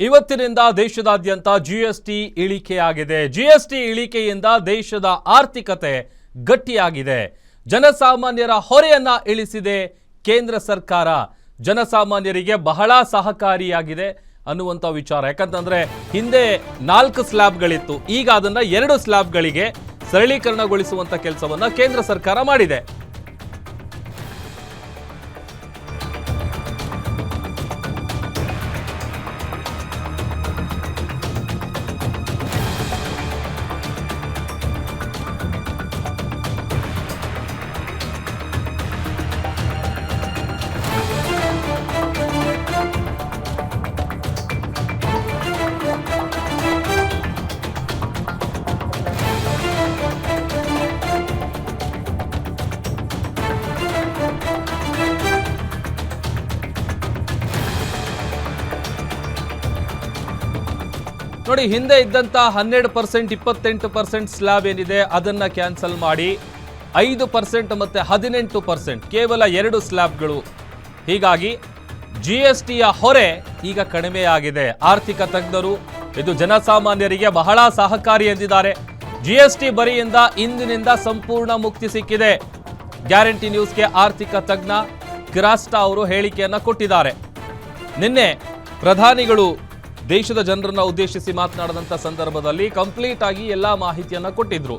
ಇವತ್ತಿನಿಂದ ದೇಶದಾದ್ಯಂತ ಜಿಎಸ್ಟಿ ಇಳಿಕೆಯಾಗಿದೆ. ಜಿಎಸ್ಟಿ ಇಳಿಕೆಯಿಂದ ದೇಶದ ಆರ್ಥಿಕತೆ ಗಟ್ಟಿಯಾಗಿದೆ. ಜನಸಾಮಾನ್ಯರ ಹೊರೆಯನ್ನ ಇಳಿಸಿದೆ ಕೇಂದ್ರ ಸರ್ಕಾರ. ಜನಸಾಮಾನ್ಯರಿಗೆ ಬಹಳ ಸಹಕಾರಿಯಾಗಿದೆ ಅನ್ನುವಂಥ ವಿಚಾರ. ಯಾಕಂತಂದ್ರೆ ಹಿಂದೆ ನಾಲ್ಕು ಸ್ಲ್ಯಾಬ್ಗಳಿತ್ತು. ಈಗ ಅದನ್ನ ಎರಡು ಸ್ಲ್ಯಾಬ್ಗಳಿಗೆ ಸರಳೀಕರಣಗೊಳಿಸುವಂತ ಕೆಲಸವನ್ನ ಕೇಂದ್ರ ಸರ್ಕಾರ ಮಾಡಿದೆ. ನೋಡಿ, ಹಿಂದೆ ಇದ್ದಂತ ಹನ್ನೆರಡು ಪರ್ಸೆಂಟ್, ಇಪ್ಪತ್ತೆಂಟು ಪರ್ಸೆಂಟ್ ಸ್ಲ್ಯಾಬ್ ಏನಿದೆ, ಅದನ್ನ ಕ್ಯಾನ್ಸಲ್ ಮಾಡಿ. ಐದು ಪರ್ಸೆಂಟ್ ಮತ್ತೆ ಹದಿನೆಂಟು ಪರ್ಸೆಂಟ್, ಕೇವಲ ಎರಡು ಸ್ಲ್ಯಾಬ್ಗಳು ಹೀಗಾಗಿ ಜಿ ಎಸ್ ಟಿಯ ಹೊರೆ ಈಗ ಕಡಿಮೆಯಾಗಿದೆ ಆರ್ಥಿಕ ತಜ್ಞರು, ಇದು ಜನಸಾಮಾನ್ಯರಿಗೆ ಬಹಳ ಸಹಕಾರಿ ಎಂದಿದ್ದಾರೆ. ಜಿ ಎಸ್ ಟಿ ಬರಿಯಿಂದ ಇಂದಿನಿಂದ ಸಂಪೂರ್ಣ ಮುಕ್ತಿ ಸಿಕ್ಕಿದೆ. ಗ್ಯಾರಂಟಿ ನ್ಯೂಸ್ಗೆ ಆರ್ಥಿಕ ತಜ್ಞ ಕಿರಾಸ್ಟಾ ಅವರು ಹೇಳಿಕೆಯನ್ನು ಕೊಟ್ಟಿದ್ದಾರೆ. ನಿನ್ನೆ ಪ್ರಧಾನಿಗಳು ದೇಶದ ಜನರನ್ನ ಉದ್ದೇಶಿಸಿ ಮಾತನಾಡಿದಂಥ ಸಂದರ್ಭದಲ್ಲಿ ಕಂಪ್ಲೀಟ್ ಆಗಿ ಎಲ್ಲ ಮಾಹಿತಿಯನ್ನು ಕೊಟ್ಟಿದ್ರು.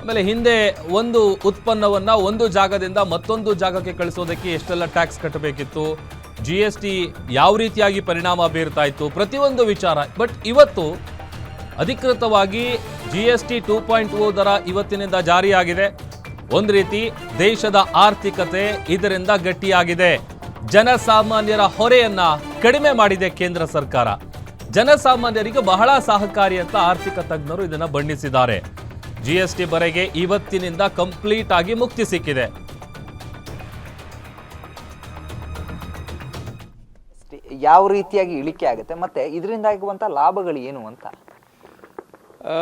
ಆಮೇಲೆ ಹಿಂದೆ ಒಂದು ಉತ್ಪನ್ನವನ್ನ ಒಂದು ಜಾಗದಿಂದ ಮತ್ತೊಂದು ಜಾಗಕ್ಕೆ ಕಳಿಸೋದಕ್ಕೆ ಎಷ್ಟೆಲ್ಲ ಟ್ಯಾಕ್ಸ್ ಕಟ್ಟಬೇಕಿತ್ತು ಜಿ ಎಸ್ ಟಿ ಯಾವ ರೀತಿಯಾಗಿ ಪರಿಣಾಮ ಬೀರ್ತಾ ಇತ್ತು ಪ್ರತಿಯೊಂದು ವಿಚಾರ. ಬಟ್ ಇವತ್ತು ಅಧಿಕೃತವಾಗಿ G S T two point O ದರ ಇವತ್ತಿನಿಂದ ಜಾರಿಯಾಗಿದೆ. ಒಂದು ರೀತಿ ದೇಶದ ಆರ್ಥಿಕತೆ ಇದರಿಂದ ಗಟ್ಟಿಯಾಗಿದೆ. ಜನಸಾಮಾನ್ಯರ ಹೊರೆಯನ್ನ ಕಡಿಮೆ ಮಾಡಿದೆ ಕೇಂದ್ರ ಸರ್ಕಾರ. ಜನಸಾಮಾನ್ಯರಿಗೆ ಬಹಳ ಸಹಕಾರಿ ಅಂತ ಆರ್ಥಿಕ ತಜ್ಞರು ಇದನ್ನು ಬಣ್ಣಿಸಿದ್ದಾರೆ. ಜಿ ಎಸ್ ಟಿ ಬರೆಗೆ ಇವತ್ತಿನಿಂದ ಕಂಪ್ಲೀಟ್ ಆಗಿ ಮುಕ್ತಿ ಸಿಕ್ಕಿದೆ. ಯಾವ ರೀತಿಯಾಗಿ ಇಳಿಕೆ ಆಗುತ್ತೆ ಮತ್ತೆ ಇದರಿಂದ ಆಗುವಂತ ಲಾಭಗಳು ಏನು ಅಂತ? ಆ,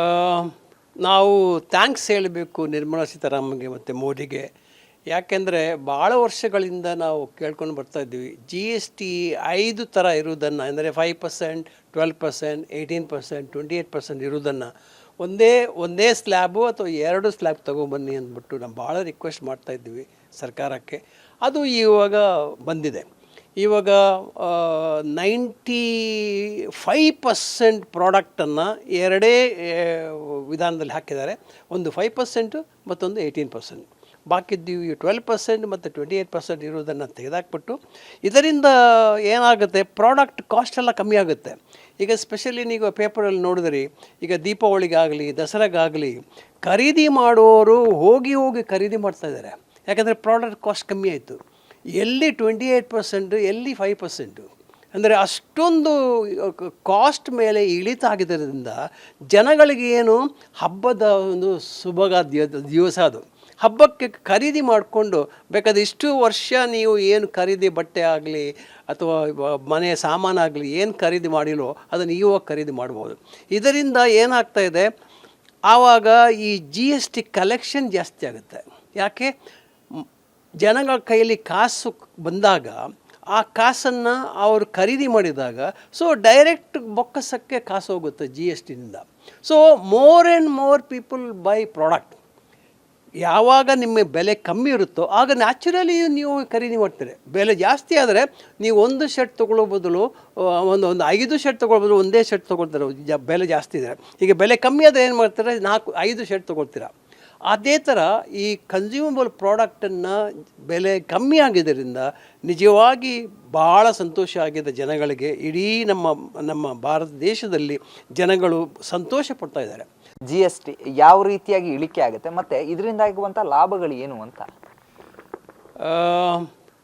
ನಾವು ಥ್ಯಾಂಕ್ಸ್ ಹೇಳಬೇಕು ನಿರ್ಮಲಾ ಸೀತಾರಾಮನ್ಗೆ ಮತ್ತು ಮೋದಿಗೆ. ಯಾಕೆಂದರೆ ಭಾಳ ವರ್ಷಗಳಿಂದ ನಾವು ಕೇಳ್ಕೊಂಡು ಬರ್ತಾ ಇದ್ದೀವಿ. ಜಿ ಎಸ್ ಟಿ ಐದು ಥರ ಇರುವುದನ್ನು, ಅಂದರೆ five percent twelve percent eighteen percent twenty eight percent ಇರುವುದನ್ನು ಒಂದೇ ಒಂದೇ ಸ್ಲ್ಯಾಬು ಅಥವಾ ಎರಡು ಸ್ಲ್ಯಾಬ್ ತೊಗೊಂಬನ್ನಿ ಅಂದ್ಬಿಟ್ಟು ನಾವು ಭಾಳ ರಿಕ್ವೆಸ್ಟ್ ಮಾಡ್ತಾ ಇದ್ದೀವಿ ಸರ್ಕಾರಕ್ಕೆ. ಅದು ಇವಾಗ ಬಂದಿದೆ. ಇವಾಗ ನೈಂಟಿ ಫೈ ಪರ್ಸೆಂಟ್ ಪ್ರಾಡಕ್ಟನ್ನು ಎರಡೇ ವಿಧಾನದಲ್ಲಿ ಹಾಕಿದ್ದಾರೆ. ಒಂದು ಫೈವ್ ಪರ್ಸೆಂಟು ಮತ್ತೊಂದು ಏಯ್ಟೀನ್ ಪರ್ಸೆಂಟ್ ಬಾಕಿದ್ದು ಈ ಟ್ವೆಲ್ ಪರ್ಸೆಂಟ್ ಮತ್ತು ಟ್ವೆಂಟಿ ಏಯ್ಟ್ ಪರ್ಸೆಂಟ್ ಇರುವುದನ್ನು ತೆಗೆದಾಕ್ಬಿಟ್ಟು ಇದರಿಂದ ಏನಾಗುತ್ತೆ? ಪ್ರಾಡಕ್ಟ್ ಕಾಸ್ಟ್ ಎಲ್ಲ ಕಮ್ಮಿ ಆಗುತ್ತೆ. ಈಗ ಸ್ಪೆಷಲಿ ನೀವು ಪೇಪರಲ್ಲಿ ನೋಡಿದ್ರಿ, ಈಗ ದೀಪಾವಳಿಗಾಗಲಿ, ದಸರಾಗಾಗಲಿ, ಖರೀದಿ ಮಾಡೋರು ಹೋಗಿ ಹೋಗಿ ಖರೀದಿ ಮಾಡ್ತಾ ಇದ್ದಾರೆ. ಯಾಕಂದರೆ ಪ್ರಾಡಕ್ಟ್ ಕಾಸ್ಟ್ ಕಮ್ಮಿ ಆಯಿತು. ಎಲ್ಲಿ ಟ್ವೆಂಟಿ ಏಯ್ಟ್ ಪರ್ಸೆಂಟು, ಎಲ್ಲಿ ಫೈವ್ ಪರ್ಸೆಂಟು? ಅಂದರೆ ಅಷ್ಟೊಂದು ಕಾಸ್ಟ್ ಮೇಲೆ ಇಳಿತ ಆಗಿದ್ದರಿಂದ ಜನಗಳಿಗೆ ಏನು? ಹಬ್ಬದ ಒಂದು ಶುಭಗ ದಿವಸ ಅದು. ಹಬ್ಬಕ್ಕೆ ಖರೀದಿ ಮಾಡಿಕೊಂಡು ಬೇಕಾದ್ರೆ ಇಷ್ಟು ವರ್ಷ ನೀವು ಏನು ಖರೀದಿ ಬಟ್ಟೆ ಆಗಲಿ ಅಥವಾ ಮನೆ ಸಾಮಾನಾಗಲಿ ಏನು ಖರೀದಿ ಮಾಡಿಲ್ಲೋ ಅದನ್ನು ಇವಾಗ ಖರೀದಿ ಮಾಡ್ಬೋದು. ಇದರಿಂದ ಏನಾಗ್ತಾ ಇದೆ? ಆವಾಗ ಈ ಜಿ ಎಸ್ ಟಿ ಕಲೆಕ್ಷನ್ ಜಾಸ್ತಿ ಆಗುತ್ತೆ. ಯಾಕೆ? ಜನಗಳ ಕೈಯಲ್ಲಿ ಕಾಸು ಬಂದಾಗ ಆ ಕಾಸನ್ನು ಅವರು ಖರೀದಿ ಮಾಡಿದಾಗ ಸೊ ಡೈರೆಕ್ಟ್ ಬೊಕ್ಕಸಕ್ಕೆ ಕಾಸು ಹೋಗುತ್ತೆ G S ಟಿನಿಂದ so more and more people buy product ಯಾವಾಗ ನಿಮ್ಮ ಬೆಲೆ ಕಮ್ಮಿ ಇರುತ್ತೋ, ಆಗ ನ್ಯಾಚುರಲಿ ನೀವು ಖರೀದಿ ಮಾಡ್ತೀರಿ. ಬೆಲೆ ಜಾಸ್ತಿ ಆದರೆ ನೀವು ಒಂದು ಶರ್ಟ್ ತೊಗೊಳ್ಳೋ ಬದಲು ಒಂದು ಒಂದು ಐದು ಶರ್ಟ್ ತೊಗೊಳ್ಳೋ ಒಂದೇ ಶರ್ಟ್ ತೊಗೊಳ್ತಾರೆ, ಜ, ಬೆಲೆ ಜಾಸ್ತಿ ಇದೆ ಈಗ ಬೆಲೆ ಕಮ್ಮಿ ಆದರೆ ಏನು ಮಾಡ್ತಾರೆ, ನಾಲ್ಕು, ಐದು ಶರ್ಟ್ ತೊಗೊಳ್ತೀರಾ. ಅದೇ ಥರ ಈ ಕನ್ಸ್ಯೂಮಬಲ್ ಪ್ರಾಡಕ್ಟನ್ನು ಬೆಲೆ ಕಮ್ಮಿ ಆಗಿದ್ದರಿಂದ ನಿಜವಾಗಿ ಭಾಳ ಸಂತೋಷ ಆಗಿದೆ ಜನಗಳಿಗೆ, ಇಡೀ ನಮ್ಮ ನಮ್ಮ ಭಾರತ ದೇಶದಲ್ಲಿ ಜನಗಳು ಸಂತೋಷ ಪಡ್ತಾ ಇದ್ದಾರೆ. ಜಿ ಎಸ್ ಟಿ ಯಾವ ರೀತಿಯಾಗಿ ಇಳಿಕೆ ಆಗುತ್ತೆ ಮತ್ತೆ ಇದರಿಂದ ಲಾಭಗಳು ಏನು ಅಂತ?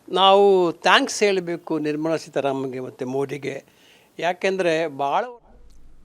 ನಾವು ಥ್ಯಾಂಕ್ಸ್ ಹೇಳಬೇಕು ನಿರ್ಮಲಾ ಸೀತಾರಾಮನ್ಗೆ ಮತ್ತು ಮೋದಿಗೆ. ಯಾಕೆಂದರೆ ಭಾಳ